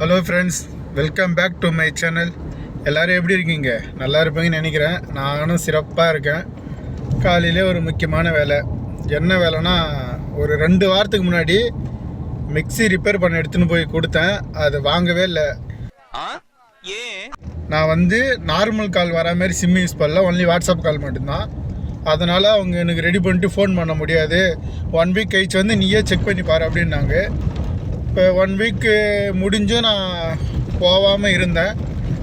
Hello friends welcome back to my channel எல்லோரும் எப்படி இருக்கீங்க? நல்லா இருப்பீங்கன்னு நினைக்கிறேன். நானும் சிறப்பாக இருக்கேன். காலையிலே ஒரு முக்கியமான வேலை. என்ன வேலைன்னா ஒரு ரெண்டு வாரத்துக்கு முன்னாடி மிக்ஸி ரிப்பேர் பண்ண எடுத்துன்னு போய் கொடுத்தேன். அது வாங்கவே இல்லை. நான் வந்து நார்மல் கால் வர மாதிரி சிம் யூஸ் பண்ணல. ஒன்லி வாட்ஸ்அப் கால் மட்டும்தான். அதனால் அவங்க எனக்கு ரெடி பண்ணிட்டு ஃபோன் பண்ண முடியாது. ஒன் வீக் கழிச்சு வந்து நீயே செக் பண்ணி பாரு அப்படின்னாங்க. இப்போ ஒன் வீக்கு முடிஞ்சும் நான் போகாமல் இருந்தேன்.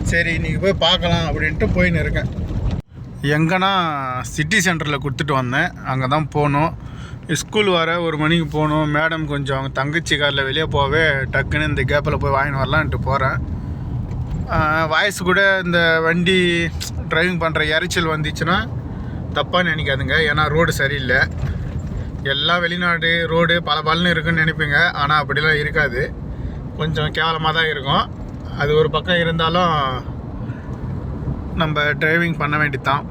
சரி இன்றைக்கி போய் பார்க்கலாம் அப்படின்ட்டு போயின்னு இருக்கேன். எங்கன்னா சிட்டி சென்டரில் கொடுத்துட்டு வந்தேன். அங்கே தான் போகணும் ஸ்கூல் வர ஒரு மணிக்கு போகணும் மேடம் கொஞ்சம் அவங்க தங்கச்சி காரில் வெளியே போவே டக்குன்னு இந்த கேப்பில் போய் வாங்கின்னு வரலான்ட்டு போகிறேன் வாய்ஸ் கூட இந்த வண்டி டிரைவிங் பண்ணுற இறைச்சல் வந்துச்சுன்னா தப்பாக நினைக்காதுங்க. ஏன்னா ரோடு சரியில்லை. எல்லாம் வெளிநாடு ரோடு பல பலன்னு இருக்குன்னு நினைப்பீங்க. ஆனால் அப்படிலாம் இருக்காது. கொஞ்சம் கேவலமாக தான் இருக்கும். அது ஒரு பக்கம் இருந்தாலும் நம்ம டிரைவிங் பண்ண வேண்டியதான்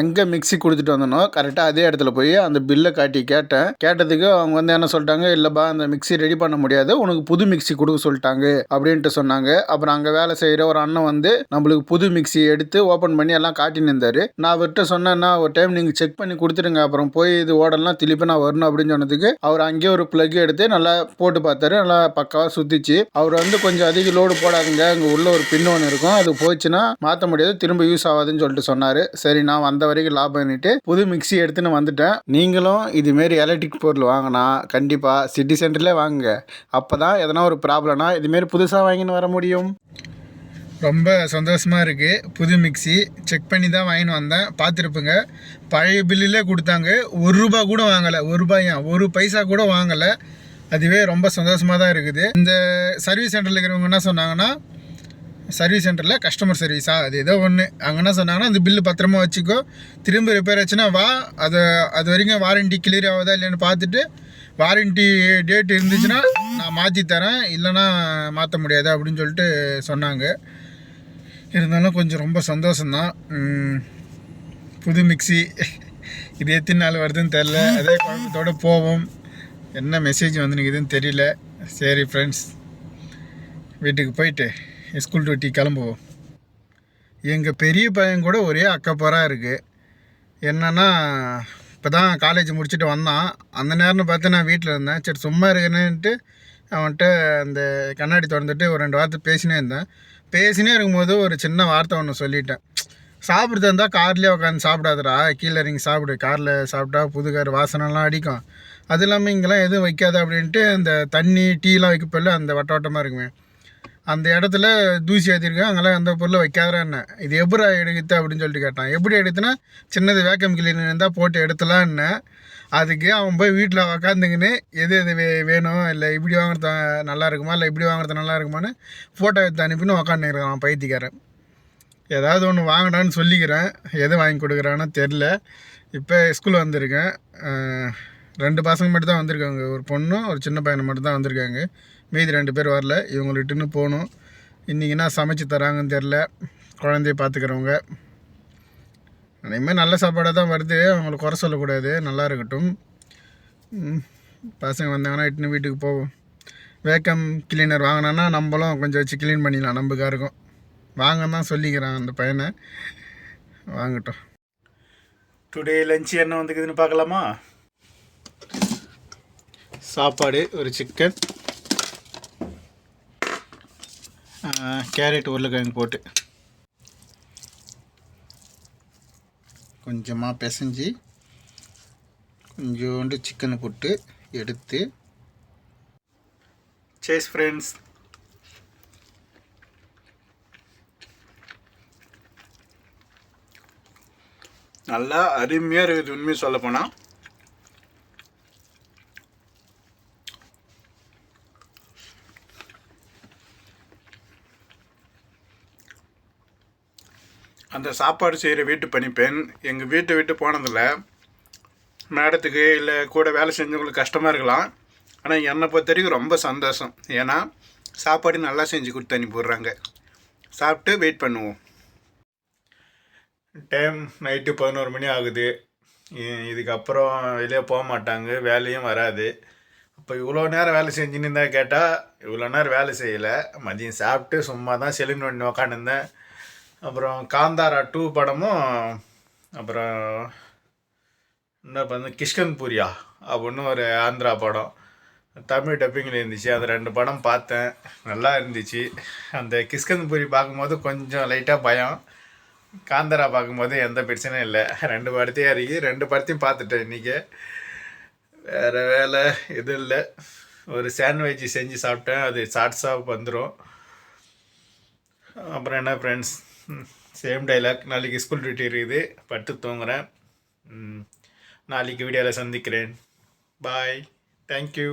எங்கே மிக்ஸி கொடுத்துட்டு வந்தனோ கரெக்டாக அதே இடத்துல போய் அந்த பில்லை காட்டி கேட்டேன். கேட்டதுக்கு அவங்க வந்து என்ன சொல்லிட்டாங்க இல்லைப்பா அந்த மிக்ஸி ரெடி பண்ண முடியாது உனக்கு புது மிக்ஸி கொடுக்க சொல்லிட்டாங்க அப்படின்ட்டு சொன்னாங்க. அப்புறம் அங்கே வேலை செய்கிற ஒரு அண்ணன் வந்து நம்மளுக்கு புது மிக்ஸி எடுத்து ஓப்பன் பண்ணி எல்லாம் காட்டின்னு இருந்தார். நான் அவர்கிட்ட சொன்னேன்னா ஒரு டைம் நீங்கள் செக் பண்ணி கொடுத்துருங்க அப்புறம் போய் இது ஓடலாம் திருப்பி நான் வரணும் அப்படின்னு சொன்னதுக்கு அவர் அங்கேயே ஒரு ப்ளக் எடுத்து நல்லா போட்டு பார்த்தாரு. நல்லா பக்காவாக சுற்றிச்சு அவர் வந்து கொஞ்சம் அதிக லோடு போடாதுங்க அங்கே உள்ள ஒரு பின் ஒன்று இருக்கும் அது போச்சுன்னா மாற்ற முடியாது திரும்ப யூஸ் ஆகாதுன்னு சொல்லிட்டு சொன்னார். சரி நான் வந்த அந்த வரைக்கும் லாபம் பண்ணிட்டு புது மிக்ஸி எடுத்துன்னு வந்துட்டேன். நீங்களும் இதுமாரி எலக்ட்ரிக் பொருள் வாங்கினா கண்டிப்பாக சிட்டி சென்டர்லேயே வாங்குங்க. அப்போ தான் எதனா ஒரு ப்ராப்ளம்னா இதுமாரி புதுசாக வாங்கின்னு வர முடியும். ரொம்ப சந்தோஷமாக இருக்குது புது மிக்ஸி செக் பண்ணி தான் வாங்கின்னு வந்தேன். பார்த்துருப்பேங்க. பழைய பில்லிலே கொடுத்தாங்க. ஒரு ரூபா கூட வாங்கலை. ஒரு ரூபாயா ஒரு பைசா கூட வாங்கலை. அதுவே ரொம்ப சந்தோஷமாக தான் இருக்குது. இந்த சர்வீஸ் சென்டரில் இருக்கிறவங்க என்ன சொன்னாங்கன்னா சர்வீஸ் சென்டரில் கஸ்டமர் சர்வீஸா அது ஏதோ ஒன்று அங்கே என்ன சொன்னாங்கன்னா அந்த பில்லு பத்திரமா வச்சுக்கோ. திரும்ப ரிப்பேர் ஆச்சுன்னா வா. அது அது வரைக்கும் வாரண்டி கிளியர் ஆகுதா இல்லைன்னு பார்த்துட்டு வாரண்டி டேட் இருந்துச்சுன்னா நான் மாற்றி தரேன். இல்லைன்னா மாற்ற முடியாது? அப்படின்னு சொல்லிட்டு சொன்னாங்க. இருந்தாலும் கொஞ்சம் ரொம்ப சந்தோஷம்தான். புது மிக்ஸி இது எத்தனை நாள் வருதுன்னு தெரில அதே குழம்பத்தோடு போவோம். என்ன மெசேஜ் வந்துருக்குதுன்னு தெரியல. சரி ஃப்ரெண்ட்ஸ் வீட்டுக்கு போயிட்டு ஸ்கூல் டூட்டி கிளம்புவோம். எங்கள் பெரிய பையன் கூட ஒரே அக்கப்போராக இருக்குது என்னன்னா இப்போ தான் காலேஜ் முடிச்சுட்டு வந்தான். அந்த நேரம்னு பார்த்து நான் வீட்டில் இருந்தேன். சரி சும்மா இருக்கணுன்ட்டு அவன்கிட்ட அந்த கண்ணாடி திறந்துட்டு ஒரு ரெண்டு வார்த்தை பேசினே இருந்தேன். பேசினே இருக்கும்போது ஒரு சின்ன வார்த்தை ஒன்று சொல்லிட்டேன். சாப்பிட்றது இருந்தால் கார்லேயே உட்காந்து சாப்பிடாதடா. கீழே இறங்கி சாப்பிடு. காரில் சாப்பிட்டா புது கார் வாசனைலாம் அடிக்கும். அது இல்லாமல் இங்கெல்லாம் எதுவும் வைக்காது அப்படின்ட்டு அந்த தண்ணி டீலாம் வைக்கப்பல அந்த வட்ட வட்டமாக இருக்குமே. அந்த இடத்துல தூசி ஏற்றிருக்கேன் அங்கெல்லாம் எந்த பொருளை வைக்காதரா என்ன. இது எப்படி எடுக்குது அப்படின்னு சொல்லிட்டு கேட்டான். எப்படி எடுத்துனா சின்னது வேக்கம் கிளீனர் இருந்தால் போட்டு என்ன. அதுக்கு அவன் போய் வீட்டில் உக்காந்துக்கின்னு எது எது வே வேணும் இல்லை இப்படி வாங்குறது நல்லா இருக்குமா இல்லை இப்படி வாங்குறது நல்லா இருக்குமான்னு ஃபோட்டோ எடுத்து அனுப்பின்னு உக்காந்துருக்கான் பைத்தியக்காரன். ஏதாவது ஒன்று வாங்கினான்னு சொல்லிக்கிறேன். எது வாங்கி கொடுக்குறான்னு தெரில இப்போ ஸ்கூல் வந்திருக்கேன். ரெண்டு பசங்க மட்டும் தான் வந்திருக்காங்க. ஒரு பொண்ணும் ஒரு சின்ன பையனை மட்டும் தான் வந்திருக்காங்க. மீதி ரெண்டு பேர் வரல. இவங்களை இட்டுன்னு போகணும். இன்றைக்கினா சமைச்சு தராங்கன்னு தெரில குழந்தைய பார்த்துக்கிறவங்க. இனிமேல் நல்ல சாப்பாடாக தான் வருது. அவங்கள குறை சொல்லக்கூடாது. நல்லா இருக்கட்டும். பசங்க வந்தாங்கன்னா இட்டுன்னு வீட்டுக்கு போவோம். வேக்கம் கிளீனர் வாங்கினோன்னா நம்மளும் கொஞ்சம் வச்சு க்ளீன் பண்ணிடலாம். நம்புக்காக இருக்கும். வாங்க தான் சொல்லிக்கிறான் அந்த பையனை. வாங்கட்டும். டுடே லஞ்ச் என்ன வந்துக்குதுன்னு பார்க்கலாமா? சாப்பாடு ஒரு சிக்கன் கேரட் உருளைக்கிழங்கு போட்டு. கொஞ்சமாக பிசைஞ்சு கொஞ்சோண்டு சிக்கனை போட்டு எடுத்து. சேஸ் ஃப்ரெண்ட்ஸ் நல்லா அருமையாக இருக்குது உண்மையை சொல்லப்போனால் அந்த சாப்பாடு செய்கிற வீட்டு பணிப்பெண் எங்கள் வீட்டை விட்டு போனதில் மேடத்துக்கு இல்லை கூட வேலை செஞ்சவங்களுக்கு கஷ்டமாக இருக்கலாம். ஆனால் என்னை பொறுத்த வரைக்கும் ரொம்ப சந்தோஷம். ஏன்னா சாப்பாடு நல்லா செஞ்சு கொடுத்து அனுப்பிடுறாங்க சாப்பிட்டு வெயிட் பண்ணுவோம். டைம் நைட்டு பதினோரு மணி ஆகுது. இதுக்கப்புறம் வெளியே போக மாட்டாங்க. வேலையும் வராது. அப்போ இவ்வளோ நேரம் வேலை செஞ்சுன்னு இருந்தால் கேட்டால் இவ்வளோ நேரம் வேலை செய்யலை. மதியம் சாப்பிட்டு சும்மா தான் செலுன்னு ஒன்று உக்காந்துருந்தேன். அப்புறம் காந்தாரா டூ படமும் அப்புறம் என்ன வந்து கிஷ்கன் பூரியா அப்படின்னு ஒரு ஆந்திரா படம். தமிழ் டப்பிங்கில் இருந்துச்சு. அந்த ரெண்டு படம் பார்த்தேன். நல்லா இருந்துச்சு. அந்த கிஷ்கன் பூரி பார்க்கும்போது கொஞ்சம் லைட்டாக பயம். காந்தரா பார்க்கும்போது எந்த பிரச்சனையும் இல்லை. ரெண்டு படத்தையும் இறங்கி ரெண்டு படத்தையும் பார்த்துட்டேன் இன்றைக்கி வேறு வேலை எதுவும் இல்லை. ஒரு சாண்ட்விச் செஞ்சு சாப்பிட்டேன். அது சாட்ஸாக வந்துடும் அப்புறம் என்ன ஃப்ரெண்ட்ஸ் சேம் டைலாக் நாளைக்கு ஸ்கூல் டியூட்டி இருக்குது. பட்டு தூங்குறேன். ம், நாளைக்கு வீடியோவில் சந்திக்கிறேன். Bye thank you